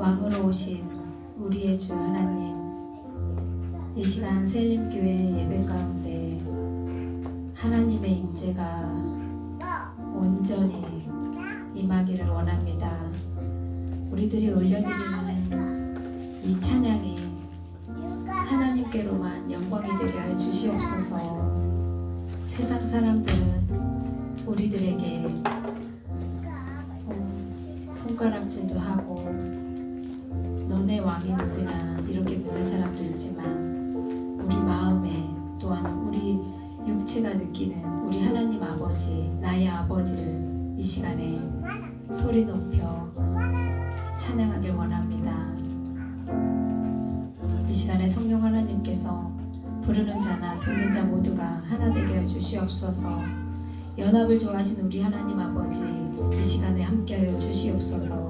왕으로 오신 우리의 주 하나님 이 시간 셀림교회 예배 가운데 하나님의 임재가 온전히 임하기를 원합니다. 우리들이 올려드리는 이 찬양이 하나님께로만 영광이 되게 할 주시옵소서. 세상 사람들은 우리들에게 어, 손가락질도 하고 너네 왕이 누구냐 이렇게 묻는 사람도 있지만 우리 마음에 또한 우리 육체가 느끼는 우리 하나님 아버지 나의 아버지를 이 시간에 소리 높여 찬양하길 원합니다. 이 시간에 성령 하나님께서 부르는 자나 듣는 자 모두가 하나 되게 해 주시옵소서. 연합을 좋아하신 우리 하나님 아버지 이 시간에 함께하여 주시옵소서.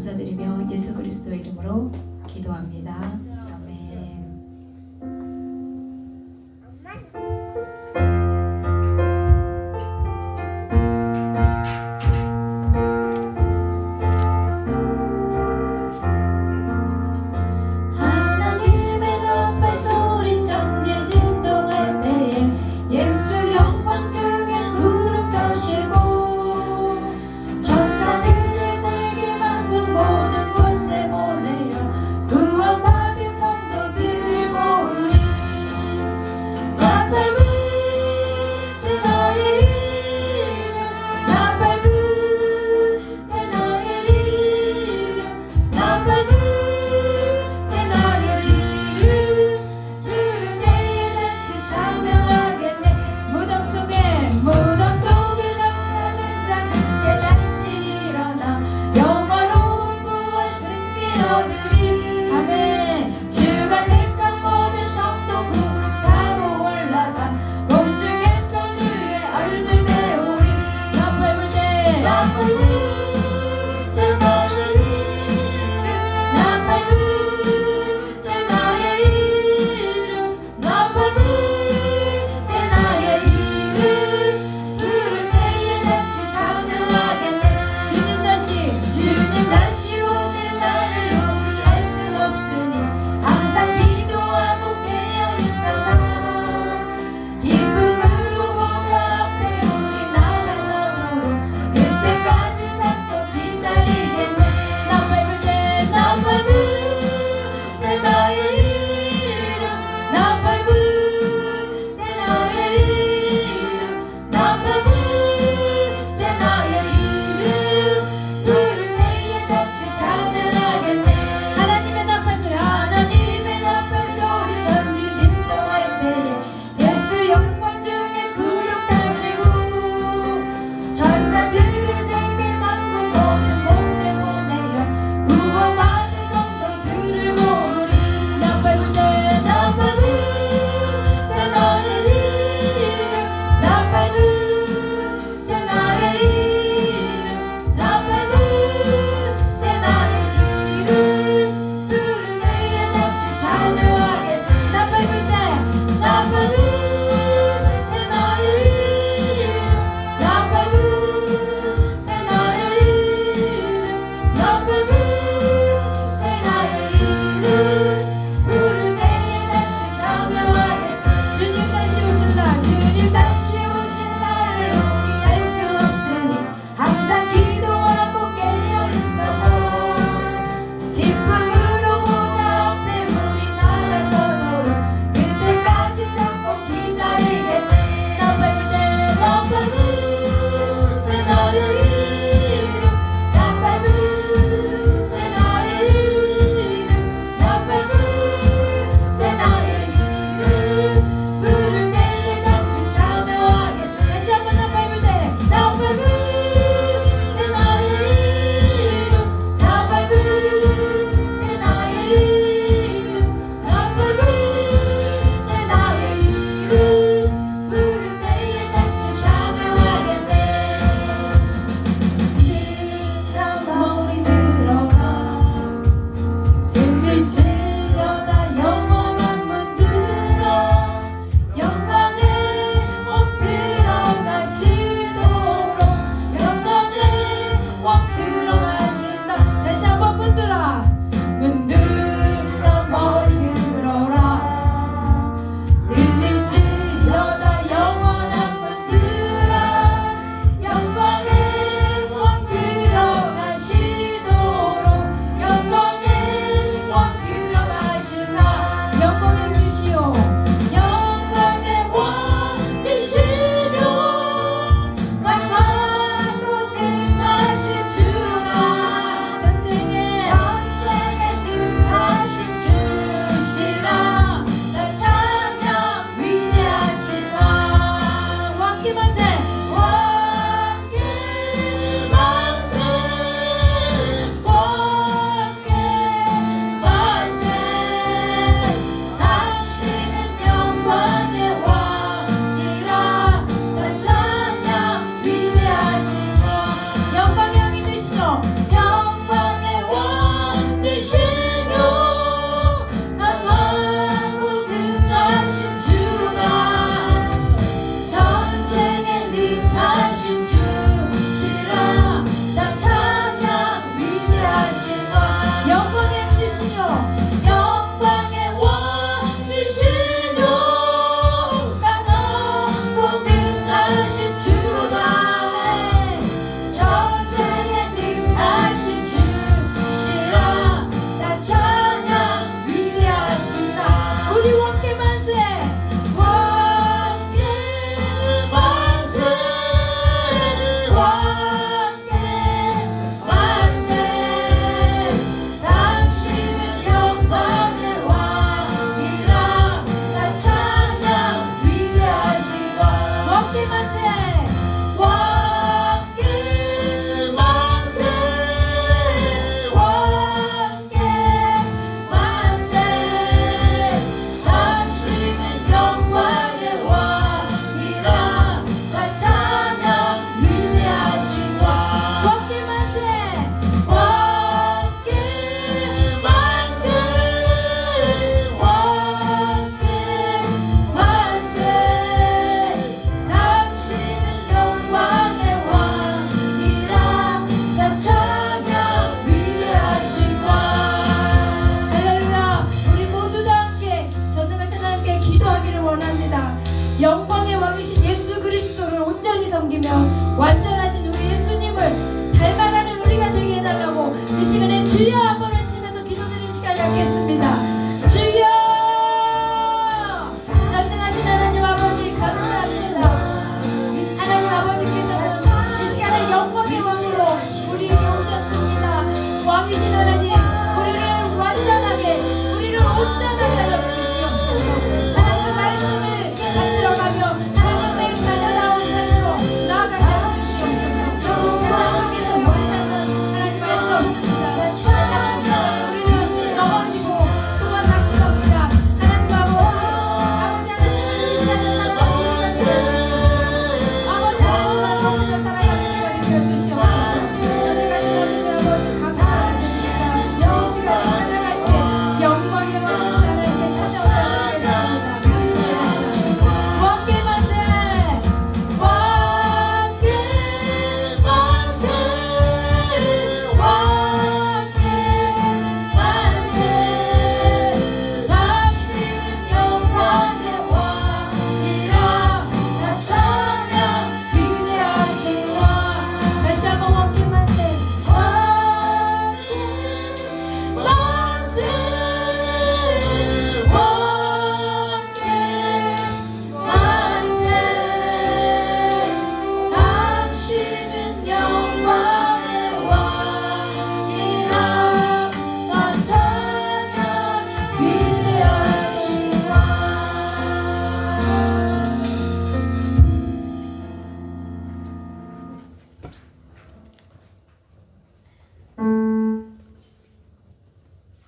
감사드리며 예수 그리스도 이름으로 기도합니다.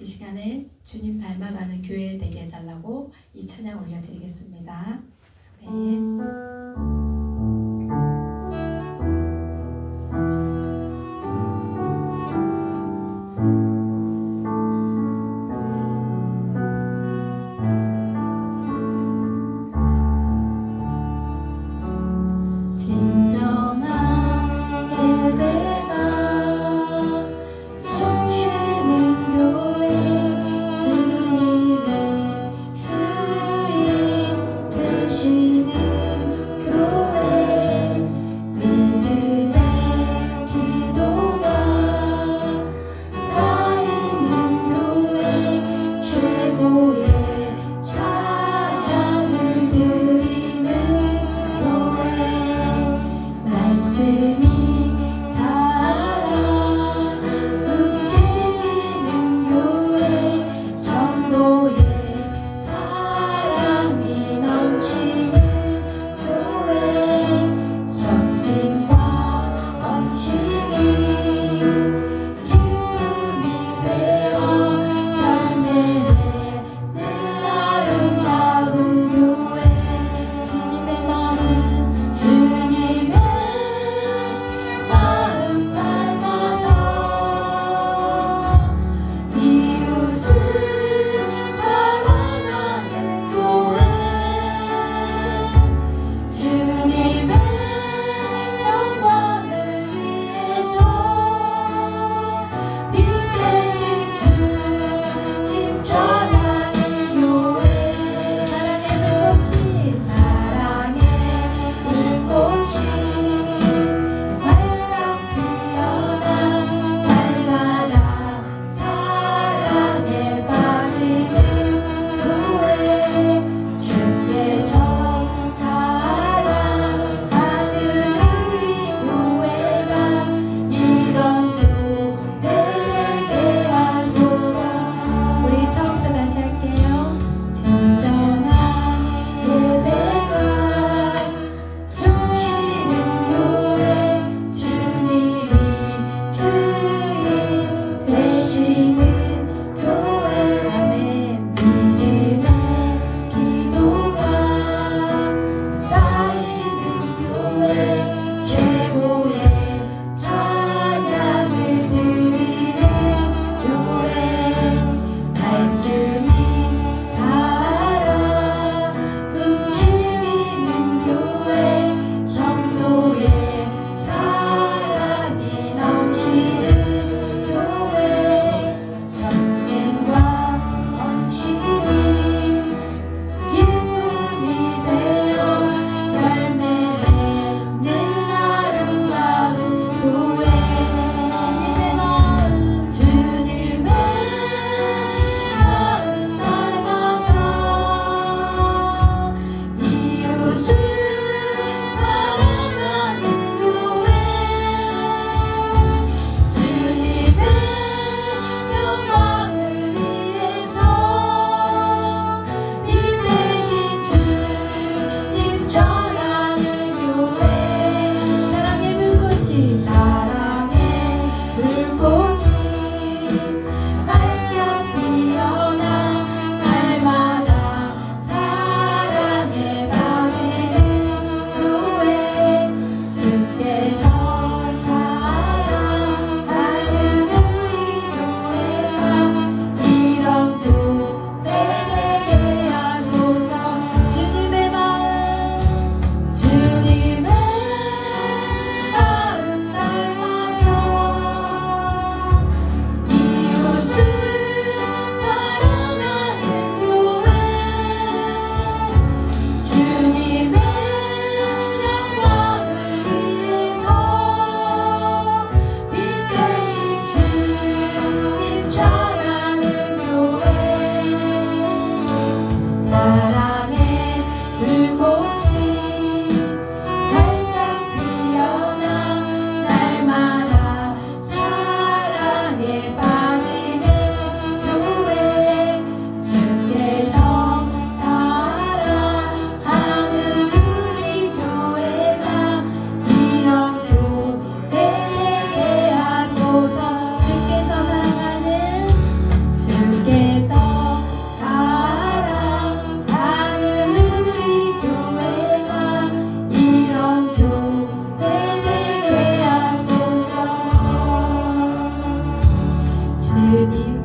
이 시간에 주님 닮아가는 교회 되게 해달라고 이 찬양 올려드리겠습니다. 아멘. 与你